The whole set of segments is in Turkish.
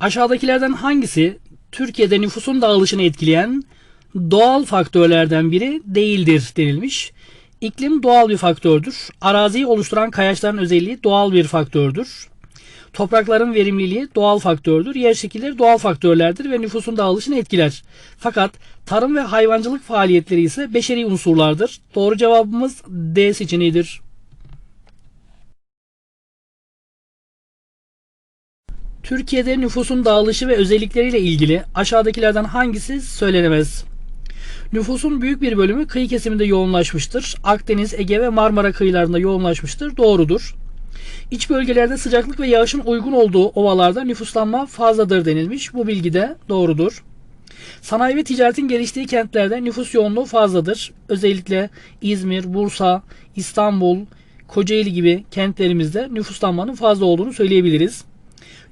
Aşağıdakilerden hangisi Türkiye'de nüfusun dağılışını etkileyen doğal faktörlerden biri değildir denilmiş. İklim doğal bir faktördür. Araziyi oluşturan kayaçların özelliği doğal bir faktördür. Toprakların verimliliği doğal faktördür. Yer şekilleri doğal faktörlerdir ve nüfusun dağılışını etkiler. Fakat tarım ve hayvancılık faaliyetleri ise beşeri unsurlardır. Doğru cevabımız D seçeneğidir. Türkiye'de nüfusun dağılışı ve özellikleriyle ilgili aşağıdakilerden hangisi söylenemez? Nüfusun büyük bir bölümü kıyı kesiminde yoğunlaşmıştır. Akdeniz, Ege ve Marmara kıyılarında yoğunlaşmıştır. Doğrudur. İç bölgelerde sıcaklık ve yağışın uygun olduğu ovalarda nüfuslanma fazladır denilmiş. Bu bilgi de doğrudur. Sanayi ve ticaretin geliştiği kentlerde nüfus yoğunluğu fazladır. Özellikle İzmir, Bursa, İstanbul, Kocaeli gibi kentlerimizde nüfuslanmanın fazla olduğunu söyleyebiliriz.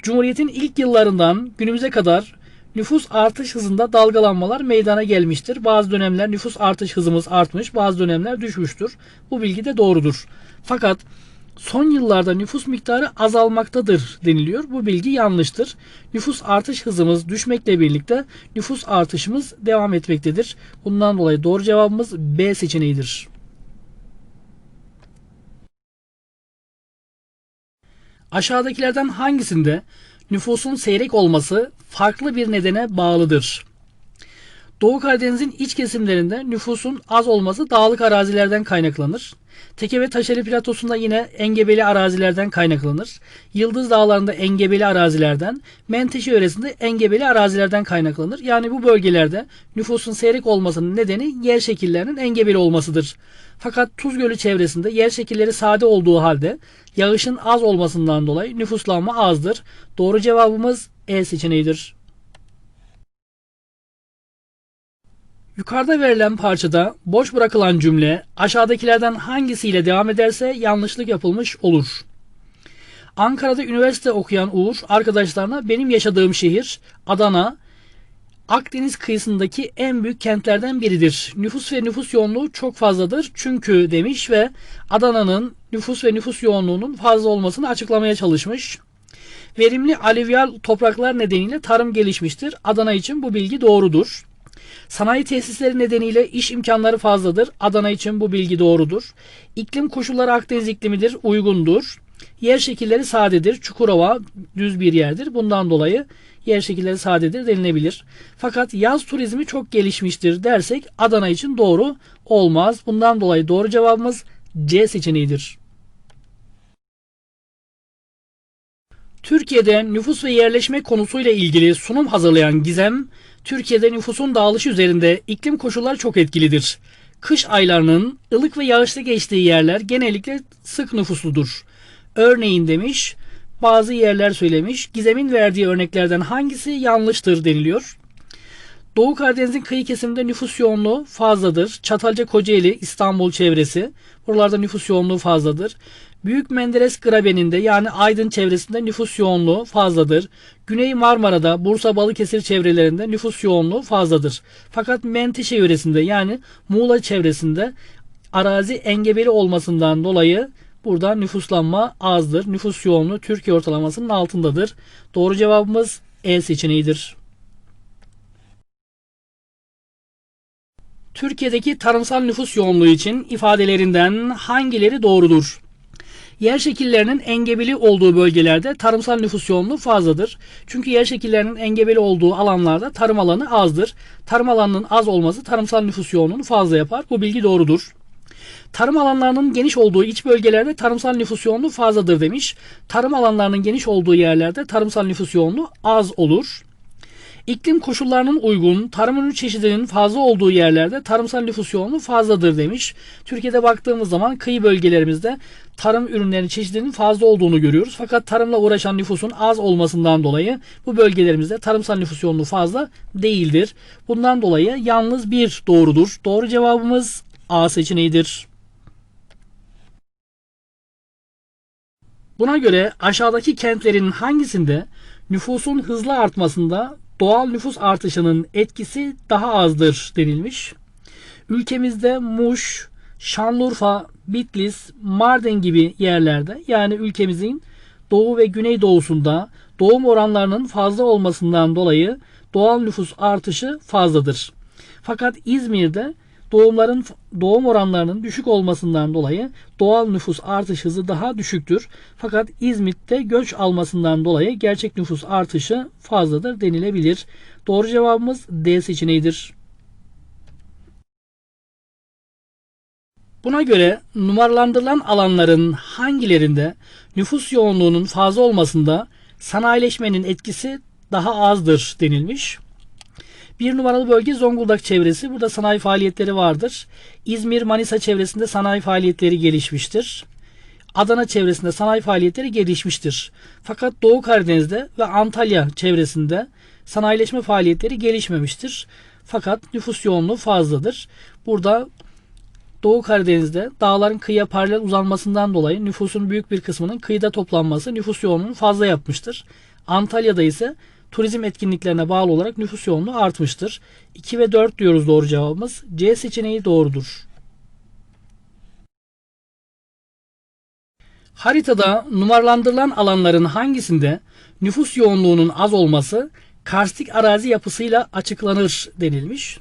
Cumhuriyet'in ilk yıllarından günümüze kadar nüfus artış hızında dalgalanmalar meydana gelmiştir. Bazı dönemler nüfus artış hızımız artmış, bazı dönemler düşmüştür. Bu bilgi de doğrudur. Fakat son yıllarda nüfus miktarı azalmaktadır deniliyor. Bu bilgi yanlıştır. Nüfus artış hızımız düşmekle birlikte nüfus artışımız devam etmektedir. Bundan dolayı doğru cevabımız B seçeneğidir. Aşağıdakilerden hangisinde nüfusun seyrek olması farklı bir nedene bağlıdır? Doğu Karadeniz'in iç kesimlerinde nüfusun az olması dağlık arazilerden kaynaklanır. Teke ve Taşeli Platosu'nda yine engebeli arazilerden kaynaklanır. Yıldız Dağları'nda engebeli arazilerden, Menteşe yöresinde engebeli arazilerden kaynaklanır. Yani bu bölgelerde nüfusun seyrek olmasının nedeni yer şekillerinin engebeli olmasıdır. Fakat Tuz Gölü çevresinde yer şekilleri sade olduğu halde yağışın az olmasından dolayı nüfuslanma azdır. Doğru cevabımız E seçeneğidir. Yukarıda verilen parçada boş bırakılan cümle aşağıdakilerden hangisiyle devam ederse yanlışlık yapılmış olur. Ankara'da üniversite okuyan Uğur arkadaşlarına benim yaşadığım şehir Adana Akdeniz kıyısındaki en büyük kentlerden biridir. Nüfus ve nüfus yoğunluğu çok fazladır çünkü demiş ve Adana'nın nüfus ve nüfus yoğunluğunun fazla olmasını açıklamaya çalışmış. Verimli alüvyal topraklar nedeniyle tarım gelişmiştir. Adana için bu bilgi doğrudur. Sanayi tesisleri nedeniyle iş imkanları fazladır. Adana için bu bilgi doğrudur. İklim koşulları Akdeniz iklimidir, uygundur. Yer şekilleri sadedir. Çukurova düz bir yerdir. Bundan dolayı yer şekilleri sadedir denilebilir. Fakat yaz turizmi çok gelişmiştir dersek Adana için doğru olmaz. Bundan dolayı doğru cevabımız C seçeneğidir. Türkiye'de nüfus ve yerleşme konusuyla ilgili sunum hazırlayan Gizem, Türkiye'de nüfusun dağılışı üzerinde iklim koşulları çok etkilidir. Kış aylarının ılık ve yağışlı geçtiği yerler genellikle sık nüfusludur. Örneğin demiş, bazı yerler söylemiş. Gizem'in verdiği örneklerden hangisi yanlıştır deniliyor. Doğu Karadeniz'in kıyı kesiminde nüfus yoğunluğu fazladır. Çatalca, Kocaeli, İstanbul çevresi. Buralarda nüfus yoğunluğu fazladır. Büyük Menderes Grabeninde yani Aydın çevresinde nüfus yoğunluğu fazladır. Güney Marmara'da, Bursa Balıkesir çevrelerinde nüfus yoğunluğu fazladır. Fakat Menteşe yöresinde yani Muğla çevresinde arazi engebeli olmasından dolayı burada nüfuslanma azdır. Nüfus yoğunluğu Türkiye ortalamasının altındadır. Doğru cevabımız E seçeneğidir. Türkiye'deki tarımsal nüfus yoğunluğu için ifadelerinden hangileri doğrudur? Yer şekillerinin engebeli olduğu bölgelerde tarımsal nüfus yoğunluğu fazladır. Çünkü yer şekillerinin engebeli olduğu alanlarda tarım alanı azdır. Tarım alanının az olması tarımsal nüfus yoğunluğunu fazla yapar. Bu bilgi doğrudur. Tarım alanlarının geniş olduğu iç bölgelerde tarımsal nüfus yoğunluğu fazladır demiş. Tarım alanlarının geniş olduğu yerlerde tarımsal nüfus yoğunluğu az olur. İklim koşullarının uygun, tarım ürün çeşidinin fazla olduğu yerlerde tarımsal nüfus yoğunluğu fazladır demiş. Türkiye'de baktığımız zaman kıyı bölgelerimizde tarım ürünlerinin çeşidinin fazla olduğunu görüyoruz. Fakat tarımla uğraşan nüfusun az olmasından dolayı bu bölgelerimizde tarımsal nüfus yoğunluğu fazla değildir. Bundan dolayı yalnız bir doğrudur. Doğru cevabımız A seçeneğidir. Buna göre aşağıdaki kentlerin hangisinde nüfusun hızlı artmasında doğal nüfus artışının etkisi daha azdır denilmiş. Ülkemizde Muş, Şanlıurfa, Bitlis, Mardin gibi yerlerde yani ülkemizin doğu ve güneydoğusunda doğum oranlarının fazla olmasından dolayı doğal nüfus artışı fazladır. Fakat İzmir'de doğumların doğum oranlarının düşük olmasından dolayı doğal nüfus artış hızı daha düşüktür. Fakat İzmit'te göç almasından dolayı gerçek nüfus artışı fazladır denilebilir. Doğru cevabımız D seçeneğidir. Buna göre numaralandırılan alanların hangilerinde nüfus yoğunluğunun fazla olmasında sanayileşmenin etkisi daha azdır denilmiş. Bir numaralı bölge Zonguldak çevresi. Burada sanayi faaliyetleri vardır. İzmir, Manisa çevresinde sanayi faaliyetleri gelişmiştir. Adana çevresinde sanayi faaliyetleri gelişmiştir. Fakat Doğu Karadeniz'de ve Antalya çevresinde sanayileşme faaliyetleri gelişmemiştir. Fakat nüfus yoğunluğu fazladır. Burada Doğu Karadeniz'de dağların kıyıya paralel uzanmasından dolayı nüfusun büyük bir kısmının kıyıda toplanması nüfus yoğunluğunu fazla yapmıştır. Antalya'da ise turizm etkinliklerine bağlı olarak nüfus yoğunluğu artmıştır. 2 ve 4 diyoruz doğru cevabımız. C seçeneği doğrudur. Haritada numaralandırılan alanların hangisinde nüfus yoğunluğunun az olması karstik arazi yapısıyla açıklanır denilmiş.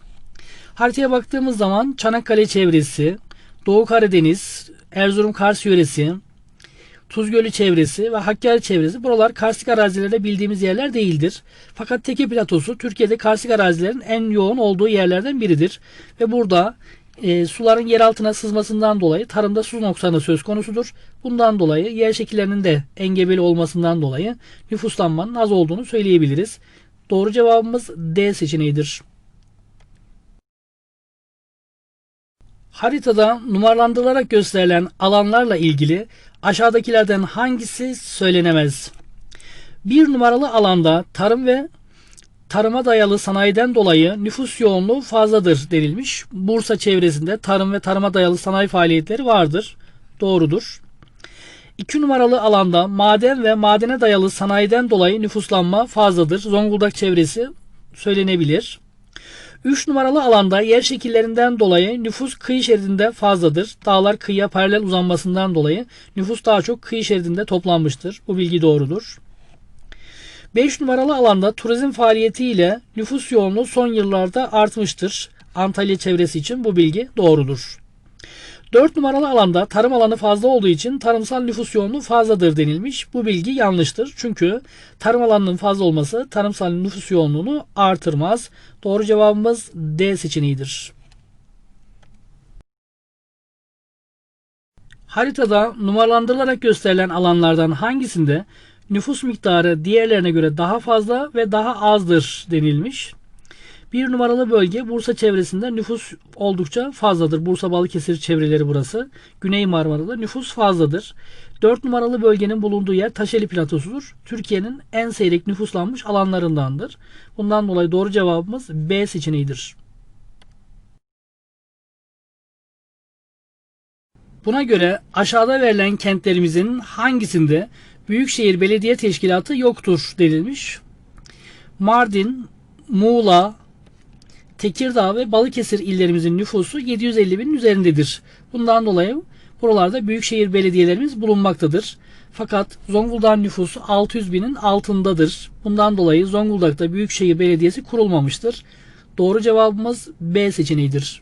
Haritaya baktığımız zaman Çanakkale çevresi, Doğu Karadeniz, Erzurum Kars yöresi, Tuzgölü çevresi ve Hakkari çevresi buralar karstik arazilerde bildiğimiz yerler değildir. Fakat Teke Platosu Türkiye'de karstik arazilerin en yoğun olduğu yerlerden biridir. Ve burada e, suların yer altına sızmasından dolayı tarımda su noksanı söz konusudur. Bundan dolayı yer şekillerinin de engebeli olmasından dolayı nüfuslanmanın az olduğunu söyleyebiliriz. Doğru cevabımız D seçeneğidir. Haritada numaralandırılarak gösterilen alanlarla ilgili aşağıdakilerden hangisi söylenemez? Bir numaralı alanda tarım ve tarıma dayalı sanayiden dolayı nüfus yoğunluğu fazladır denilmiş. Bursa çevresinde tarım ve tarıma dayalı sanayi faaliyetleri vardır. Doğrudur. 2 numaralı alanda maden ve madene dayalı sanayiden dolayı nüfuslanma fazladır. Zonguldak çevresi söylenebilir. 3 numaralı alanda yer şekillerinden dolayı nüfus kıyı şeridinde fazladır. Dağlar kıyıya paralel uzanmasından dolayı nüfus daha çok kıyı şeridinde toplanmıştır. Bu bilgi doğrudur. 5 numaralı alanda turizm faaliyetiyle nüfus yoğunluğu son yıllarda artmıştır. Antalya çevresi için bu bilgi doğrudur. 4 numaralı alanda tarım alanı fazla olduğu için tarımsal nüfus yoğunluğu fazladır denilmiş. Bu bilgi yanlıştır. Çünkü tarım alanının fazla olması tarımsal nüfus yoğunluğunu artırmaz. Doğru cevabımız D seçeneğidir. Haritada numaralandırılarak gösterilen alanlardan hangisinde nüfus miktarı diğerlerine göre daha fazla ve daha azdır denilmiş. Bir numaralı bölge Bursa çevresinde nüfus oldukça fazladır. Bursa Balıkesir çevreleri burası. Güney Marmara'da nüfus fazladır. 4 numaralı bölgenin bulunduğu yer Taşeli Platosu'dur. Türkiye'nin en seyrek nüfuslanmış alanlarındandır. Bundan dolayı doğru cevabımız B seçeneğidir. Buna göre aşağıda verilen kentlerimizin hangisinde Büyükşehir Belediye Teşkilatı yoktur denilmiş. Mardin, Muğla, Tekirdağ ve Balıkesir illerimizin nüfusu 750 binin üzerindedir. Bundan dolayı buralarda büyükşehir belediyelerimiz bulunmaktadır. Fakat Zonguldak nüfusu 600 binin altındadır. Bundan dolayı Zonguldak'ta büyükşehir belediyesi kurulmamıştır. Doğru cevabımız B seçeneğidir.